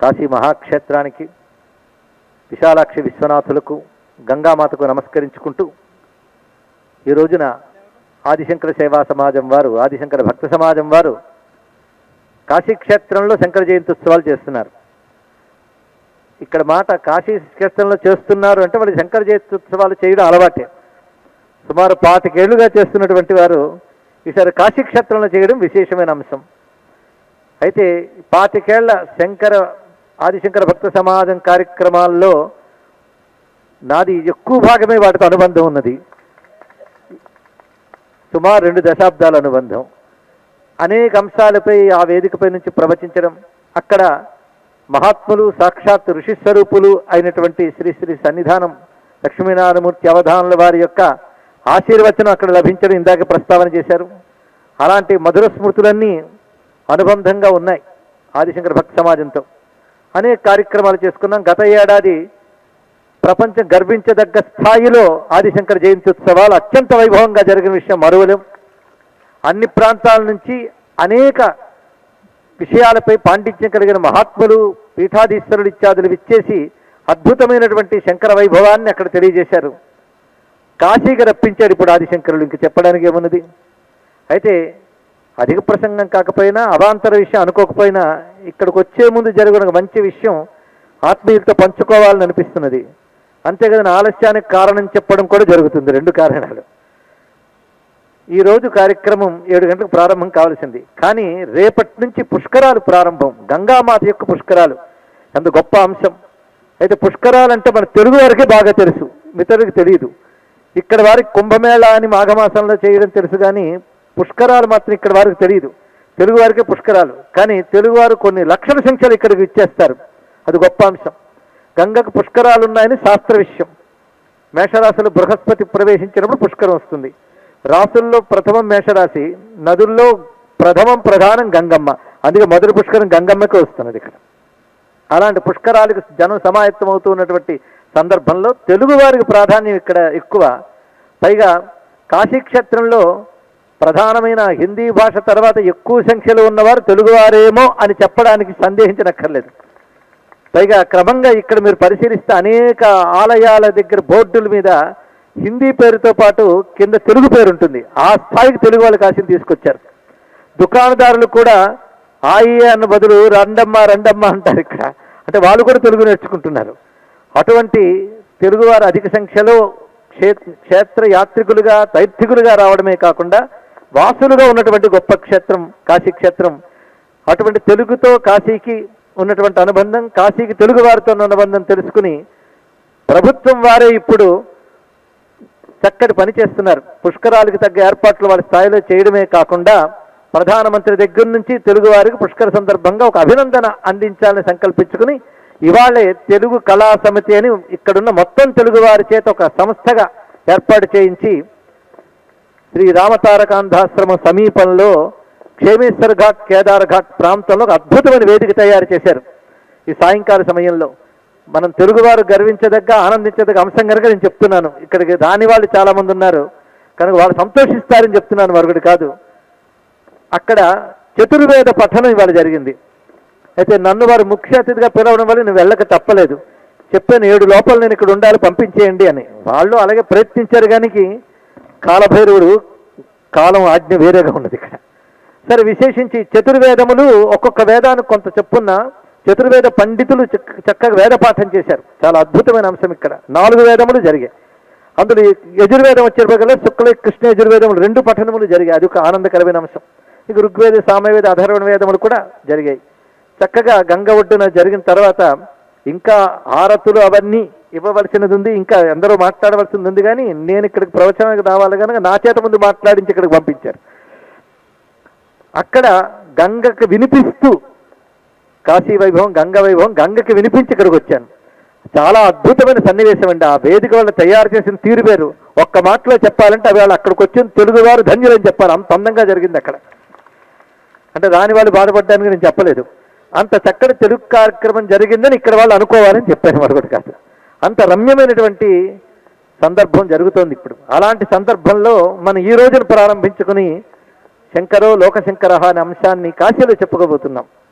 కాశీ మహాక్షేత్రానికి విశాలాక్షి విశ్వనాథులకు గంగామాతకు నమస్కరించుకుంటూ ఈ రోజున ఆదిశంకర సేవా సమాజం వారు ఆదిశంకర భక్త సమాజం వారు కాశీ క్షేత్రంలో శంకర జయంతి ఉత్సవాలు చేస్తున్నారు. ఇక్కడ మాట కాశీ క్షేత్రంలో చేస్తున్నారు అంటే వాళ్ళు శంకర జయంతి ఉత్సవాలు చేయడం అలవాటే. సుమారు పాతికేళ్ళుగా చేస్తున్నటువంటి వారు ఈసారి కాశీ క్షేత్రంలో చేయడం విశేషమైన అంశం. అయితే పాతికేళ్ళ శంకర ఆదిశంకర భక్త సమాజం కార్యక్రమాల్లో నాది ఎక్కువ భాగమే వాటితో అనుబంధం ఉన్నది. సుమారు రెండు దశాబ్దాల అనుబంధం. అనేక అంశాలపై ఆ వేదికపై నుంచి ప్రవచించడం అక్కడ మహాత్ములు సాక్షాత్ ఋషి స్వరూపులు అయినటువంటి శ్రీ శ్రీ సన్నిధానం లక్ష్మీనారాయణమూర్తి అవధానుల వారి యొక్క ఆశీర్వచనం అక్కడ లభించడం ఇందాక ప్రస్తావన చేశారు. అలాంటి మధుర స్మృతులన్నీ అనుబంధంగా ఉన్నాయి ఆదిశంకర భక్త సమాజంతో. అనేక కార్యక్రమాలు చేసుకున్నాం. గత ఏడాది ప్రపంచం గర్వించదగ్గ స్థాయిలో ఆదిశంకర జయంతి ఉత్సవాలు అత్యంత వైభవంగా జరిగిన విషయం మరువలేం. అన్ని ప్రాంతాల నుంచి అనేక విషయాలపై పాండిత్యం కలిగిన మహాత్ములు పీఠాధీశ్వరులు ఇత్యాదులు విచ్చేసి అద్భుతమైనటువంటి శంకర వైభవాన్ని అక్కడ తెలియజేశారు. కాశీకి రప్పించాడు ఇప్పుడు ఆదిశంకరులు. ఇంక చెప్పడానికి ఏమున్నది? అయితే అధిక ప్రసంగం కాకపోయినా అవాంతర విషయం అనుకోకపోయినా ఇక్కడికి వచ్చే ముందు జరిగిన ఒక మంచి విషయం ఆత్మీయులతో పంచుకోవాలని అనిపిస్తున్నది. అంతేకాదని ఆలస్యానికి కారణం చెప్పడం కూడా జరుగుతుంది. రెండు కారణాలు. ఈరోజు కార్యక్రమం ఏడు గంటలకు ప్రారంభం కావాల్సింది. కానీ రేపటి నుంచి పుష్కరాలు ప్రారంభం. గంగామాత యొక్క పుష్కరాలు. అంత గొప్ప అంశం. అయితే పుష్కరాలు అంటే మన తెలుగు వారికి బాగా తెలుసు. మితరులకు తెలియదు ఇక్కడ వారికి కుంభమేళ అని మాఘమాసంలో చేయడం తెలుసు కానీ పుష్కరాలు మాత్రం ఇక్కడ వారికి తెలియదు. తెలుగు వారికే పుష్కరాలు. కానీ తెలుగువారు కొన్ని లక్షల సంఖ్యలు ఇక్కడికి ఇచ్చేస్తారు అది గొప్ప అంశం. గంగకు పుష్కరాలు ఉన్నాయని శాస్త్ర విషయం. మేషరాశిలో బృహస్పతి ప్రవేశించినప్పుడు పుష్కరం వస్తుంది. రాసుల్లో ప్రథమం మేషరాశి నదుల్లో ప్రథమం ప్రధానం గంగమ్మ. అందుకే మొదటి పుష్కరం గంగమ్మకే వస్తున్నది ఇక్కడ. అలాంటి పుష్కరాలకు జనం సమాయత్తం అవుతున్నటువంటి సందర్భంలో తెలుగు వారికి ప్రాధాన్యం ఇక్కడ ఎక్కువ. పైగా కాశీక్షేత్రంలో ప్రధానమైన హిందీ భాష తర్వాత ఎక్కువ సంఖ్యలో ఉన్నవారు తెలుగువారేమో అని చెప్పడానికి సందేహించనక్కర్లేదు. పైగా క్రమంగా ఇక్కడ మీరు పరిశీలిస్తే అనేక ఆలయాల దగ్గర బోర్డుల మీద హిందీ పేరుతో పాటు కింద తెలుగు పేరు ఉంటుంది. ఆ స్థాయికి తెలుగు వాళ్ళు కాసిన తీసుకొచ్చారు. దుకాణదారులు కూడా ఆయి అన్న బదులు రండమ్మ రండమ్మ అంటారు ఇక్కడ. అంటే వాళ్ళు కూడా తెలుగు నేర్చుకుంటున్నారు. అటువంటి తెలుగువారు అధిక సంఖ్యలో క్షేత్ర యాత్రికులుగా తైర్థికులుగా రావడమే కాకుండా వాసులుగా ఉన్నటువంటి గొప్ప క్షేత్రం కాశీ క్షేత్రం. అటువంటి తెలుగుతో కాశీకి ఉన్నటువంటి అనుబంధం కాశీకి తెలుగు వారితో ఉన్న అనుబంధం తెలుసుకుని ప్రభుత్వం వారే ఇప్పుడు చక్కటి పని చేస్తున్నారు. పుష్కరాలకు తగ్గ ఏర్పాట్లు వాళ్ళ స్థాయిలో చేయడమే కాకుండా ప్రధానమంత్రి దగ్గర నుంచి తెలుగు వారికి పుష్కర సందర్భంగా ఒక అభినందన అందించాలని సంకల్పించుకుని ఇవాళే తెలుగు కళా సమితి అని ఇక్కడున్న మొత్తం తెలుగు వారి చేత ఒక సంస్థగా ఏర్పాటు చేయించి శ్రీ రామతారకాంధాశ్రమం సమీపంలో క్షేమేశ్వర్ ఘాట్ కేదార్ ఘాట్ ప్రాంతంలో ఒక అద్భుతమైన వేదిక తయారు చేశారు. ఈ సాయంకాల సమయంలో మనం తెలుగువారు గర్వించదగ్గ ఆనందించదగ్గ అంశం కనుక నేను చెప్తున్నాను. ఇక్కడికి రాని వాళ్ళు చాలామంది ఉన్నారు. కనుక వాళ్ళు సంతోషిస్తారని చెప్తున్నాను మరొకటి కాదు. అక్కడ చతుర్వేద పఠనం ఇవాళ జరిగింది. అయితే నన్ను వారు ముఖ్య అతిథిగా పిలవడం వల్ల నేను వెళ్ళక తప్పలేదు. చెప్పాను ఏడు లోపల నేను ఇక్కడ ఉండాలి పంపించేయండి అని. వాళ్ళు అలాగే ప్రయత్నించారు కానీ కాలభైరవుడు కాలం ఆజ్ఞ వేరేగా ఉన్నది ఇక్కడ. సరే విశేషించి చతుర్వేదములు ఒక్కొక్క వేదానికి కొంత చెప్పున్న చతుర్వేద పండితులు చక్క- చక్కగా వేద పాఠం చేశారు. చాలా అద్భుతమైన అంశం ఇక్కడ. నాలుగు వేదములు జరిగాయి. అందులో యజుర్వేదం వచ్చేటప్పటికల్లా శుక్ల కృష్ణ యజుర్వేదములు రెండు పఠనములు జరిగాయి. అది ఒక ఆనందకరమైన అంశం. ఇక ఋగ్వేద సామవేద అధర్వణ వేదములు కూడా జరిగాయి. చక్కగా గంగ ఒడ్డున జరిగిన తర్వాత ఇంకా హారతులు అవన్నీ ఇవ్వవలసినది ఉంది ఇంకా ఎందరో మాట్లాడవలసింది ఉంది కానీ నేను ఇక్కడికి ప్రవచనానికి రావాలి కనుక నా చేత ముందు మాట్లాడించి ఇక్కడికి పంపించారు. అక్కడ గంగకు వినిపిస్తూ కాశీ వైభవం గంగ వైభవం గంగకి వినిపించి ఇక్కడికి వచ్చాను. చాలా అద్భుతమైన సన్నివేశం అండి. ఆ వేదిక వాళ్ళు తయారు చేసిన తీరు పేరు ఒక్క మాటలో చెప్పాలంటే అవి వాళ్ళు అక్కడికి వచ్చిన తెలుగువారు ధన్యులని చెప్పాలి అంత అందంగా జరిగింది అక్కడ. అంటే దాని వాళ్ళు బాధపడ్డానికి నేను చెప్పలేదు. అంత చక్కటి తెలుగు కార్యక్రమం జరిగిందని ఇక్కడ వాళ్ళు అనుకోవాలని చెప్పాను మరొకటి కాదు అంత రమ్యమైనటువంటి సందర్భం జరుగుతోంది ఇప్పుడు. అలాంటి సందర్భంలో మనం ఈ రోజును ప్రారంభించుకుని శంకరో లోకశంకర అనే అంశాన్ని కాశీలో చెప్పుకోబోతున్నాం.